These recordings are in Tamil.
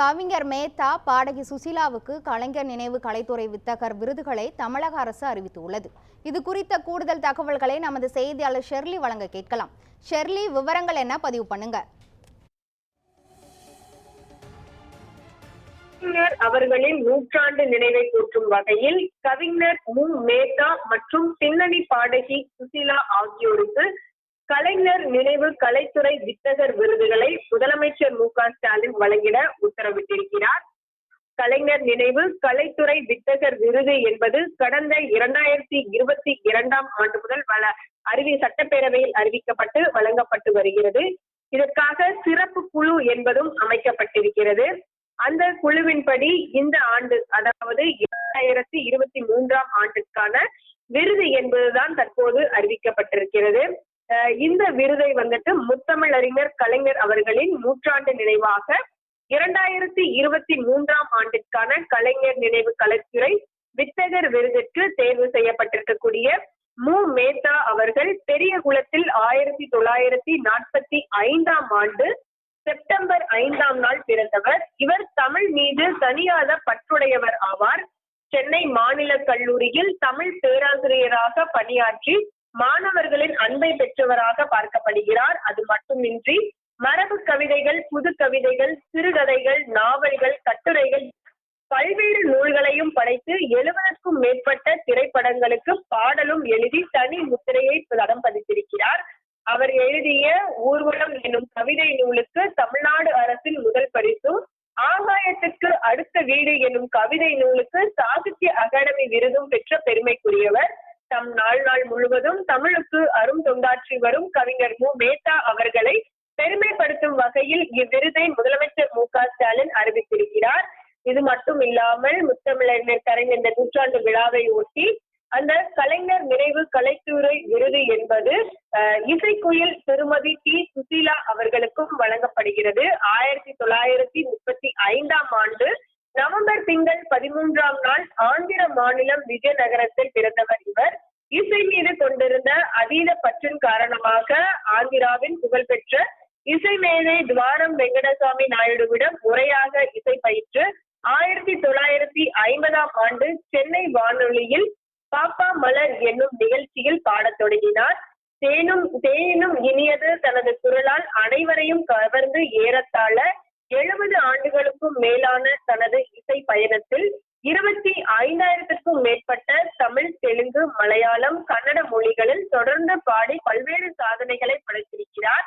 கவிஞர் மேத்தா பாடகி சுசிலாவுக்கு கலைஞர் நினைவு கலைத்துறை வித்தகர் விருதுகளை தமிழக அரசு அறிவித்துள்ளது. இது குறித்த கூடுதல் தகவல்களை நமது செய்தியாளர் ஷெர்லி வழங்க கேட்கலாம். ஷெர்லி விவரங்கள் என்ன? பதிவு பண்ணுங்க. கவிஞர் அவர்களின் நூற்றாண்டு நினைவை போற்றும் வகையில் கவிஞர் மு. மேத்தா மற்றும் பின்னணி பாடகி சுசிலா ஆகியோருக்கு கலைஞர் நினைவு கலைத்துறை வித்தகர் விருதுகளை முதலமைச்சர் மு க ஸ்டாலின் வழங்கிட உத்தரவிட்டிருக்கிறார். கலைஞர் நினைவு கலைத்துறை வித்தகர் விருது என்பது கடந்த இரண்டாயிரத்தி இருபத்தி இரண்டாம் ஆண்டு முதல் வள அறிவி சட்டப்பேரவையில் அறிவிக்கப்பட்டு வழங்கப்பட்டு வருகிறது. இதற்காக சிறப்பு குழு என்பதும் அமைக்கப்பட்டிருக்கிறது. அந்த குழுவின்படி இந்த ஆண்டு அதாவது இரண்டாயிரத்தி இருபத்தி மூன்றாம் ஆண்டுக்கான விருது என்பதுதான் தற்போது அறிவிக்கப்பட்டிருக்கிறது. இந்த விருதை வந்துட்டு முத்தமிழறிஞர் கலைஞர் அவர்களின் நூற்றாண்டு நினைவாக இரண்டாயிரத்தி இருபத்தி மூன்றாம் ஆண்டிற்கான கலைஞர் நினைவு கலைத்துறை வித்தகர் விருதுக்கு தேர்வு செய்யப்பட்டிருக்கக்கூடிய மு. மேத்தா அவர்கள் பெரிய குளத்தில் ஆயிரத்தி தொள்ளாயிரத்தி நாற்பத்தி ஐந்தாம் ஆண்டு செப்டம்பர் ஐந்தாம் நாள் பிறந்தவர். இவர் தமிழ் மீது தனியாத பற்றுடையவர் ஆவார். சென்னை மாநில கல்லூரியில் தமிழ் பேராசிரியராக பணியாற்றி மாணவர்களின் அன்பை பெற்றவராக பார்க்கப்படுகிறார். அது மட்டுமின்றி மரபு கவிதைகள் புது கவிதைகள் சிறுகதைகள் நாவல்கள் கட்டுரைகள் பல்வேறு நூல்களையும் படைத்து எழுபதற்கும் மேற்பட்ட திரைப்படங்களுக்கு பாடலும் எழுதி தனி முத்திரையை தடம் பதித்திருக்கிறார். அவர் எழுதிய ஊர்வலம் என்னும் கவிதை நூலுக்கு தமிழ்நாடு அரசின் முதல் பரிசும் ஆகாயத்திற்கு அடுத்த வீடு என்னும் கவிதை நூலுக்கு சாகித்ய அகாடமி விருதும் பெற்ற பெருமைக்குரியவர். தம் நாள் முழுவதும் தமிழுக்கு அரும் தொண்டாற்றி வரும் கவிஞர் மு. மேத்தா அவர்களை பெருமைப்படுத்தும் வகையில் இவ்விருதை முதலமைச்சர் மு. க. ஸ்டாலின் அறிவித்திருக்கிறார். இது மட்டும் இல்லாமல் முத்தமிழறிஞர் கலைஞர் இந்த நூற்றாண்டு விழாவை ஒட்டி அந்த கலைஞர் நிறைவு கலைத்துறை விருது என்பது இசைக்குயில் திருமதி டி. சுசீலா அவர்களுக்கும் வழங்கப்படுகிறது. ஆயிரத்தி தொள்ளாயிரத்தி முப்பத்தி ஐந்தாம் ஆண்டு நவம்பர் திங்கள் பதிமூன்றாம் நாள் ஆந்திர மாநிலம் விஜயநகரத்தில் பிறந்தவர் இவர். இசை மீது கொண்டிருந்த அதீத பற்றின் காரணமாக ஆந்திராவின் புகழ்பெற்ற இசை மேதை துவாரம் வெங்கடசாமி நாயுடுவிடம் முறையாக இசை பயிற்று ஆயிரத்தி தொள்ளாயிரத்தி ஐம்பதாம் ஆண்டு சென்னை வானொலியில் பாப்பா மலர் என்னும் நிகழ்ச்சியில் பாடத் தொடங்கினார். தேனும் தேனும் இனியது தனது குரலால் அனைவரையும் கவர்ந்து ஏறத்தாழ எழுபது ஆண்டுகளுக்கும் மேலான தனது இசை பயணத்தில் இருபத்தி ஐந்தாயிரத்திற்கும் மேற்பட்ட தமிழ் தெலுங்கு மலையாளம் கன்னட மொழிகளில் தொடர்ந்து பாடி பல்வேறு சாதனைகளை படைத்திருக்கிறார்.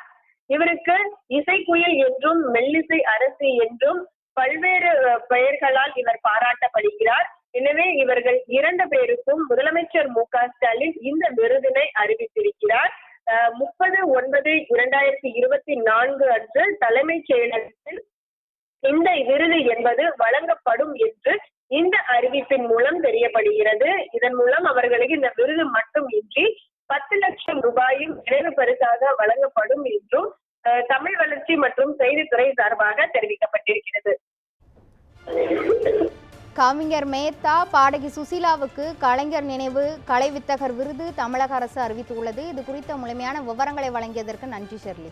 இவருக்கு இசைக்குயில் என்றும் மெல்லிசை அரசு என்றும் பல்வேறு பெயர்களால் இவர் பாராட்டப்படுகிறார். எனவே இவர்கள் இரண்டு பேருக்கும் முதலமைச்சர் மு க ஸ்டாலின் இந்த விருதினை அறிவித்திருக்கிறார். முப்பது ஒன்பது இரண்டாயிரத்தி இருபத்தி நான்கு அன்று தலைமைச் செயலர் இந்த விருது என்பது வழங்கப்படும் என்று இந்த அறிவிப்பின் மூலம் தெரியப்படுகிறது. இதன் மூலம் அவர்களுக்கு இந்த விருது மட்டுமின்றி பத்து லட்சம் ரூபாயும் நினைவு பரிசாக வழங்கப்படும் என்றும் தமிழ் வளர்ச்சி மற்றும் செய்தித்துறை சார்பாக தெரிவிக்கப்பட்டிருக்கிறது. கவிஞர் மேத்தா பாடகி சுசீலாவுக்கு கலைஞர் நினைவு கலை வித்தகர் விருது தமிழக அரசு அறிவித்துள்ளது. இது குறித்த முழுமையான விவரங்களை வழங்கியதற்கு நன்றி ஷெர்லி